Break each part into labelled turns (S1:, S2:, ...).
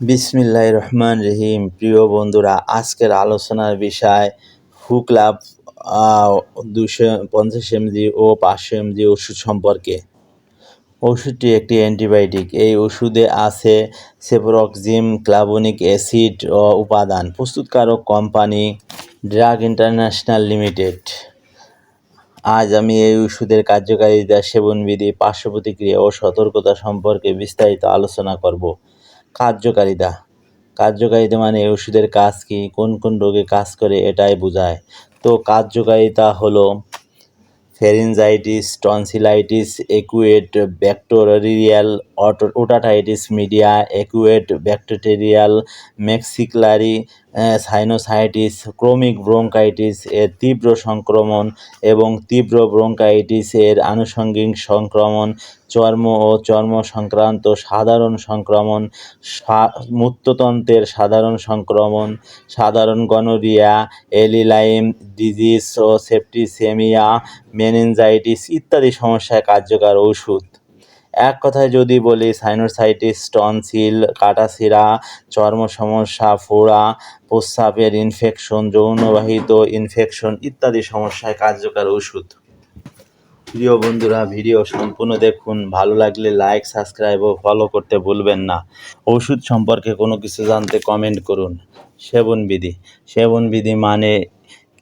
S1: বিসমিল্লাহ রহমান রহিম। প্রিয় বন্ধুরা, আজকের আলোচনার বিষয় হুকলাভ দুশো পঞ্চাশ এমজি ও পাঁচশো এমজি ওষুধ সম্পর্কে। ওষুধটি একটি অ্যান্টিবায়োটিক। এই ওষুধে আছে সেপ্রক্সিম, ক্লাবনিক অ্যাসিড ও উপাদান। প্রস্তুতকারক কোম্পানি ড্রাগ ইন্টারন্যাশনাল লিমিটেড। আজ আমি এই ওষুধের কার্যকারিতা, সেবনবিধি, পার্শ্ব প্রতিক্রিয়া ও সতর্কতা সম্পর্কে বিস্তারিত আলোচনা করব। কার্যকারিতা। কার্যকারিতা মানে ওষুধের কাজ কী? কোন কোন রোগে কাজ করে এটাই বোঝায়। তো কার্যকারিতা হলো pharyngitis tonsillitis acute bacterial otitis media acute bacterial maxillary sinusitis chronic bronchitis এর তীব্র সংক্রমণ এবং তীব্র ব্রোঙ্কাইটিস এর আনুষঙ্গিক সংক্রমণ, চর্ম ও চর্ম সংক্রান্ত সাধারণ সংক্রমণ মূত্রতন্ত্রের সাধারণ সংক্রমণ, সাধারণ গনোরিয়া এলিলাইম ডিজিজ ও সেপ্টিসেমিয়া মেনিনজাইটিস ইত্যাদি সমস্যায় কার্যকর ওষুধ। এক কথায় যদি বলি সাইনোসাইটিস টনসিল কাটাছিরা চর্ম সমস্যা ফোড়া, প্রস্রাবের ইনফেকশন যৌনবাহিত ইনফেকশন ইত্যাদি সমস্যায় কার্যকর ওষুধ। প্রিয় বন্ধুরা, ভিডিও সম্পূর্ণ দেখুন। ভালো লাগলে লাইক সাবস্ক্রাইব ও ফলো করতে ভুলবেন না। ওষুধ সম্পর্কে কোনো কিছু জানতে কমেন্ট করুন। সেবনবিধি। সেবনবিধি মানে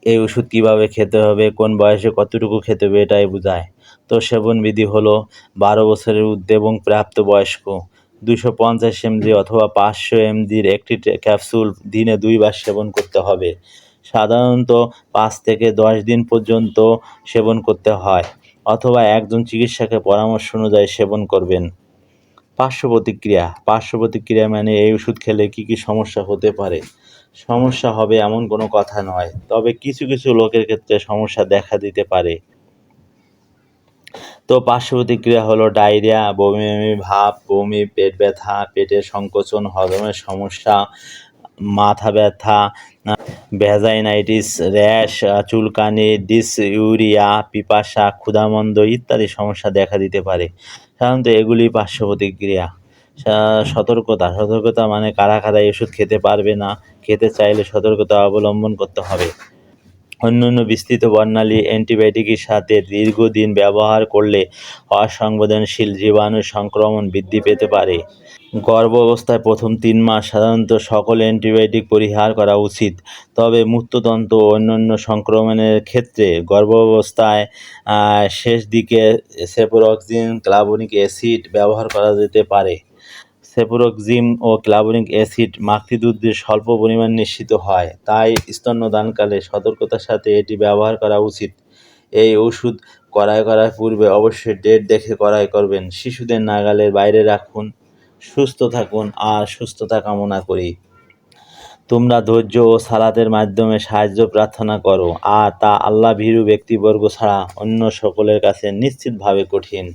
S1: এই ওষুধ কীভাবে খেতে হবে, কোন বয়সে কতটুকু খেতে হবে এটাই বোঝায়। তো সেবনবিধি হলো বারো বছরের ঊর্ধ্বে এবং প্রাপ্তবয়স্ক দুশো পঞ্চাশ এমজি অথবা পাঁচশো এমজির একটি ক্যাপসুল দিনে দুইবার সেবন করতে হবে। সাধারণত পাঁচ থেকে দশ দিন পর্যন্ত সেবন করতে হয় অথবা একজন চিকিৎসকের পরামর্শ অনুযায়ী সেবন করবেন। পার্শ্ব প্রতিক্রিয়া পার্শ্ব প্রতিক্রিয়া মানে এই ওষুধ খেলে কী কী সমস্যা হতে পারে? সমস্যা হবে এমন কোনো কথা নয়। তবে কিছু কিছু লোকের ক্ষেত্রে সমস্যা দেখা দিতে পারে। তো পার্শ্ব প্রতিক্রিয়া হলো ডায়রিয়া, বমি বমি ভাব, বমি, পেট ব্যথা, পেটের সংকোচন হজমের সমস্যা, মাথা ব্যথা, ভ্যাজাইনাইটিস, র্যাশ, চুলকানি, ডিসইউরিয়া, পিপাসা, ক্ষুধামন্দ ইত্যাদি সমস্যা দেখা দিতে পারে। সাধারণত এগুলি পার্শ্ব প্রতিক্রিয়া সতর্কতা। সতর্কতা মানে কারা কারা ওষুধ খেতে পারবে না, খেতে চাইলে সতর্কতা অবলম্বন করতে হবে। অন্যান্য বিস্তৃত বর্ণালী অ্যান্টিবায়োটিকের সাথে দীর্ঘদিন ব্যবহার করলে অসংবেদনশীল জীবাণু সংক্রমণ বৃদ্ধি পেতে পারে। গর্ভ অবস্থায় প্রথম তিন মাস সাধারণত সকল অ্যান্টিবায়োটিক পরিহার করা উচিত। তবে মূত্রতন্ত্র ও অন্যান্য সংক্রমণের ক্ষেত্রে গর্ভ অবস্থায় শেষ দিকে সেপোরক্সিন, ক্লাবনিক অ্যাসিড ব্যবহার করা যেতে পারে। সেপোরক্সিম ও ক্লাবনিক অ্যাসিড মাতৃদুগ্ধে স্বল্প পরিমাণ নিশ্চিত হয়। তাই স্তন্যদানকালে সতর্কতার সাথে এটি ব্যবহার করা উচিত। এই ওষুধ কড়াই করার পূর্বে অবশ্যই ডেট দেখে কড়াই করবেন। শিশুদের নাগালের বাইরে রাখুন, সুস্থ থাকুন আর সুস্থতা কামনা করি। তোমরা ধৈর্য ও সালাতের মাধ্যমে সাহায্য প্রার্থনা করো, আর তা আল্লাহ ভীরু ব্যক্তিবর্গ ছাড়া অন্য সকলের কাছে নিশ্চিতভাবে কঠিন।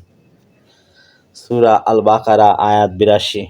S1: সুরা আল বাকারা আয়াত বিরাশি।